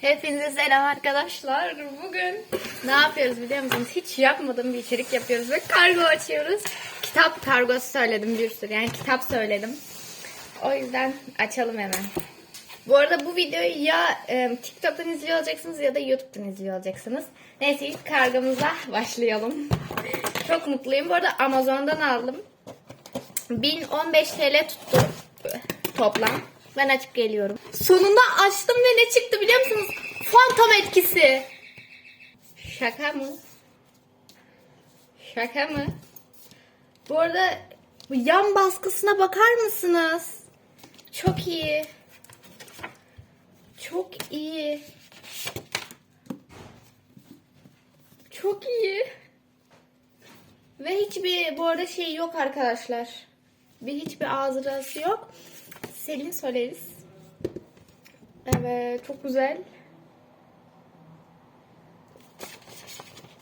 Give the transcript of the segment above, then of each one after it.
Hepinize selam arkadaşlar. Bugün ne yapıyoruz biliyor musunuz? Hiç yapmadığım bir içerik yapıyoruz ve kargo açıyoruz. Kitap kargosu söyledim bir sürü. Yani kitap söyledim. O yüzden açalım hemen. Bu arada bu videoyu ya e, TikTok'tan izliyor olacaksınız ya da YouTube'dan izliyor olacaksınız. Neyse ilk kargomuza başlayalım. Çok mutluyum. Bu arada Amazon'dan aldım. 1015 TL tuttu toplam. Ben açıp geliyorum. Sonunda açtım ve ne çıktı biliyor musunuz? Fantom etkisi. Şaka mı? Şaka mı? Bu arada bu yan baskısına bakar mısınız? Çok iyi. Çok iyi. Çok iyi. Ve hiçbir bu arada şey yok arkadaşlar. Bir hiçbir ağzırası yok. Selin Soleris. Evet çok güzel.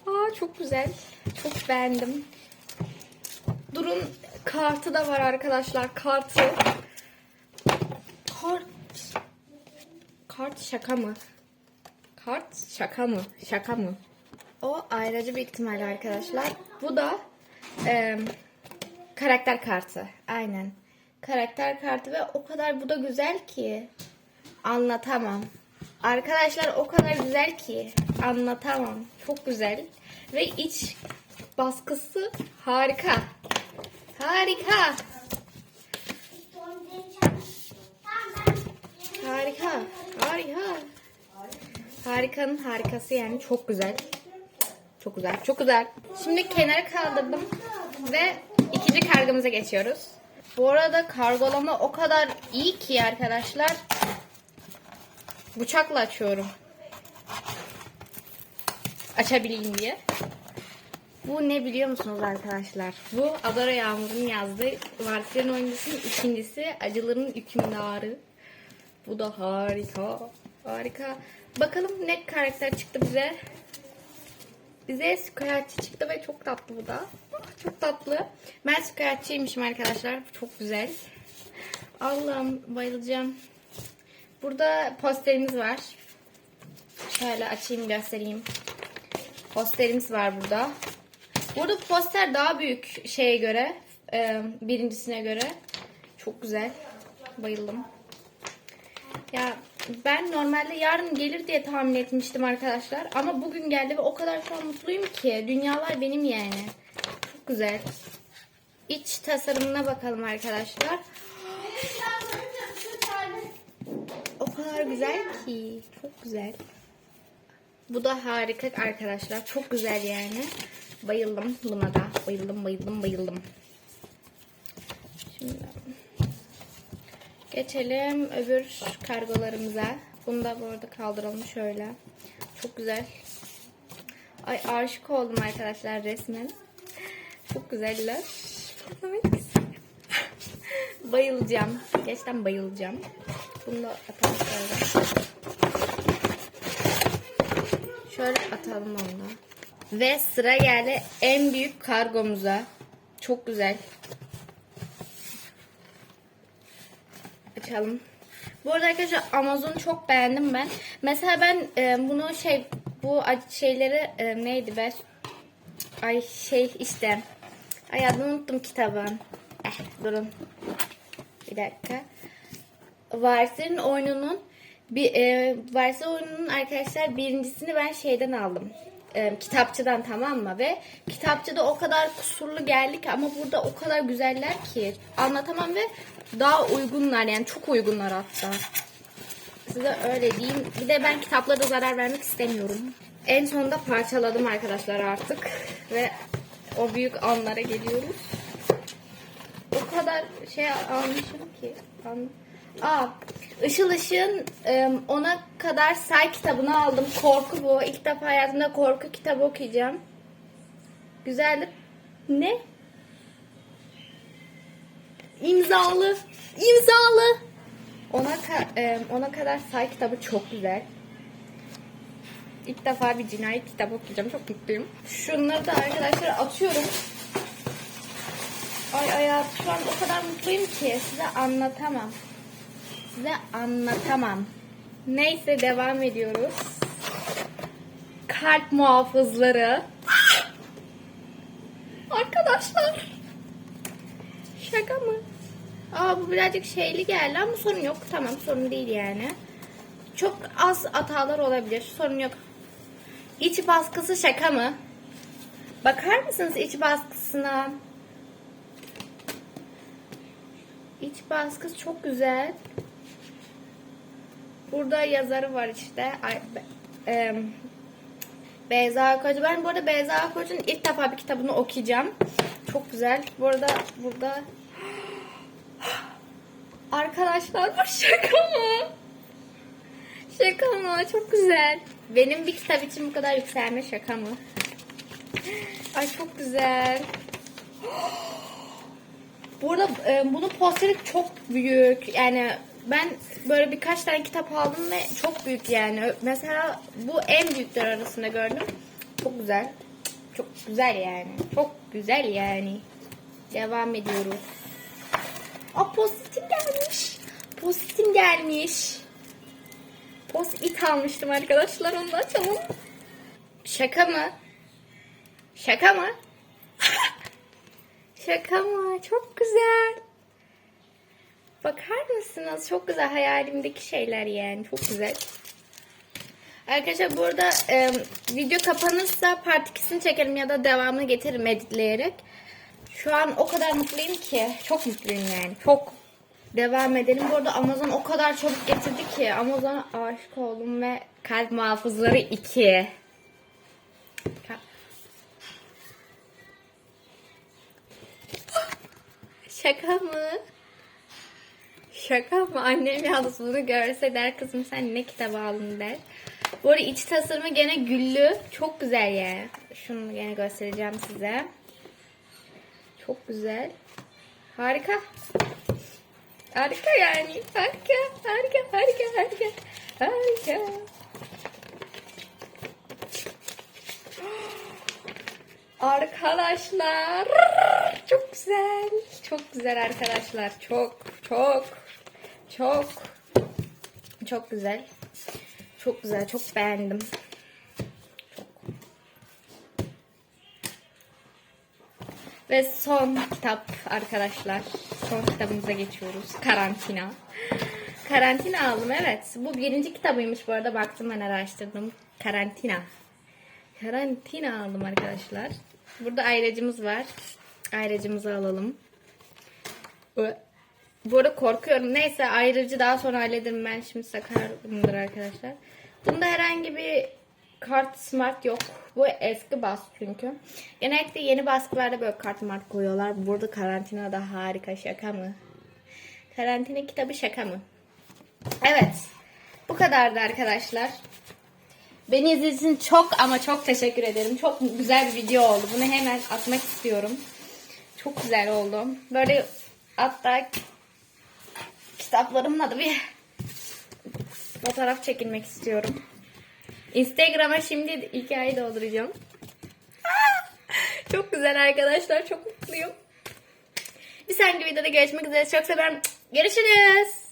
Aa çok güzel. Çok beğendim. Durun kartı da var arkadaşlar. Kartı. Kart. Kart şaka mı? Kart şaka mı? Şaka mı? O ayrıcı bir ihtimal arkadaşlar. Bu da e, karakter kartı. Aynen. Karakter kartı ve o kadar bu da güzel ki anlatamam. Arkadaşlar o kadar güzel ki anlatamam. Çok güzel. Ve iç baskısı harika. Harika. Harika. Harika. Harikanın harikası yani çok güzel. Çok güzel. Çok güzel. Şimdi kenara kaldırdım ve ikinci kargımıza geçiyoruz. Bu arada kargolama o kadar iyi ki arkadaşlar. Bıçakla açıyorum. Açabileyim diye. Bu ne biliyor musunuz arkadaşlar? Bu Adora Yağmur'un yazdığı Varsiyon'un oyuncusunun ikincisi Acıların Hükümdarı. Bu da harika. Harika. Bakalım ne karakter çıktı bize. Bize Squatch'i çıktı ve çok tatlı bu da. Çok tatlı. Ben Squatch'iymişim arkadaşlar. Çok güzel. Allah'ım bayılacağım. Burada posterimiz var. Şöyle açayım göstereyim. Posterimiz var burada. Burada poster daha büyük şeye göre. e, birincisine göre. Çok güzel. Bayıldım. Ben normalde yarın gelir diye tahmin etmiştim arkadaşlar. Ama bugün geldi ve o kadar şu an mutluyum ki. Dünyalar benim yani. Çok güzel. İç tasarımına bakalım arkadaşlar. O kadar güzel ki. Çok güzel. Bu da harika arkadaşlar. Çok güzel yani. Bayıldım buna da. Bayıldım, bayıldım, bayıldım. Şimdi geçelim öbür kargolarımıza. Bunu da bu arada kaldıralım şöyle. Çok güzel. Ay aşık oldum arkadaşlar resmen. Çok güzeller. Bayılacağım. Gerçekten bayılacağım. Bunu da atalım şöyle. Şöyle atalım onu da. Ve sıra geldi en büyük kargomuza. Çok güzel. Açalım. Bu arada arkadaşlar Amazon'u çok beğendim ben. Mesela ben e, bunu şey bu şeyleri e, neydi be? Ay şey işte. Ay adını unuttum kitabın. Eh durun. Bir dakika. Varsın oyununun bir e, Varsa oyununun arkadaşlar birincisini ben şeyden aldım. E, kitapçıdan tamam mı? Ve kitapçıda o kadar kusurlu geldi ki ama burada o kadar güzeller ki anlatamam ve daha uygunlar yani çok uygunlar hatta. Size öyle diyeyim. Bir de ben kitaplara zarar vermek istemiyorum. En sonunda parçaladım arkadaşlar artık. Ve o büyük anlara geliyoruz. O kadar şey almışım ki. An- Aa, Işıl Işık'ın e, ona kadar say kitabını aldım. Korku bu. İlk defa hayatımda korku kitabı okuyacağım. Güzeldi. Ne? İmzalı. İmzalı. Ona ka- e, ona kadar say kitabı çok güzel. İlk defa bir cinayet kitabı okuyacağım. Çok mutluyum. Şunları da arkadaşlar atıyorum. Ay hayat şu an o kadar mutluyum ki size anlatamam. Size anlatamam. Neyse devam ediyoruz. Kalp muhafızları. Arkadaşlar. Şaka mı? Aa bu birazcık şeyli geldi ama sorun yok. Tamam sorun değil yani. Çok az hatalar olabilir. Sorun yok. İç baskısı şaka mı? Bakar mısınız iç baskısına? İç baskısı çok güzel. Burada yazarı var işte. Beyza Akkoç. Ben bu arada Beyza Akkoç'un ilk defa bir kitabını okuyacağım. Çok güzel. Bu arada burada Arkadaşlar bu şaka mı? Şaka mı? Çok güzel. Benim bir kitap için bu kadar yükselme şaka mı? Ay çok güzel. Burada e, bunun posteri çok büyük. Yani ben böyle birkaç tane kitap aldım ve çok büyük yani. Mesela bu en büyükler arasında gördüm. Çok güzel. Çok güzel yani. Çok güzel yani. Devam ediyoruz. Aa pozitim gelmiş. Pozitim gelmiş. Post it almıştım arkadaşlar onu da açalım. Şaka mı? Şaka mı? Şaka mı? Çok güzel. Bakar mısınız? Çok güzel hayalimdeki şeyler yani. Çok güzel. Arkadaşlar burada e, video kapanırsa part 2'sini çekerim ya da devamını getiririm editleyerek. Şu an o kadar mutluyum ki. Çok mutluyum yani. Çok. Devam edelim. Bu arada Amazon o kadar çabuk getirdi ki. Amazon'a aşık oldum ve kalp muhafızları 2. Şaka mı? Şaka mı? Annem yalnız bunu görse der kızım sen ne kitap aldın der. Bu arada iç tasarımı gene güllü. Çok güzel ya. Şunu gene göstereceğim size. Çok güzel. Harika. Harika yani. Harika, harika, harika, harika. Harika. Arkadaşlar. Çok güzel. Çok güzel arkadaşlar. Çok, çok, çok, çok güzel. Çok güzel. Çok beğendim. Çok. Ve son kitap arkadaşlar. Son kitabımıza geçiyoruz. Karantina. Karantina aldım evet. Bu birinci kitabıymış bu arada. Baktım ben araştırdım. Karantina. Karantina aldım arkadaşlar. Burada ayracımız var. Ayracımızı alalım. Bu arada korkuyorum. Neyse ayrıcı daha sonra hallederim. Ben şimdi sakarımdır arkadaşlar. Bunda herhangi bir kart smart yok. Bu eski baskı çünkü. Genellikle yeni baskılarda böyle kart mart koyuyorlar. Burada karantina da harika şaka mı? Karantina kitabı şaka mı? Evet. Bu kadardı arkadaşlar. Beni izlediğiniz için çok ama çok teşekkür ederim. Çok güzel bir video oldu. Bunu hemen atmak istiyorum. Çok güzel oldu. Böyle hatta kitaplarımla da bir fotoğraf çekilmek istiyorum. Instagram'a şimdi hikaye dolduracağım. Çok güzel arkadaşlar. Çok mutluyum. Bir sonraki videoda görüşmek üzere. Çok severim. Görüşürüz.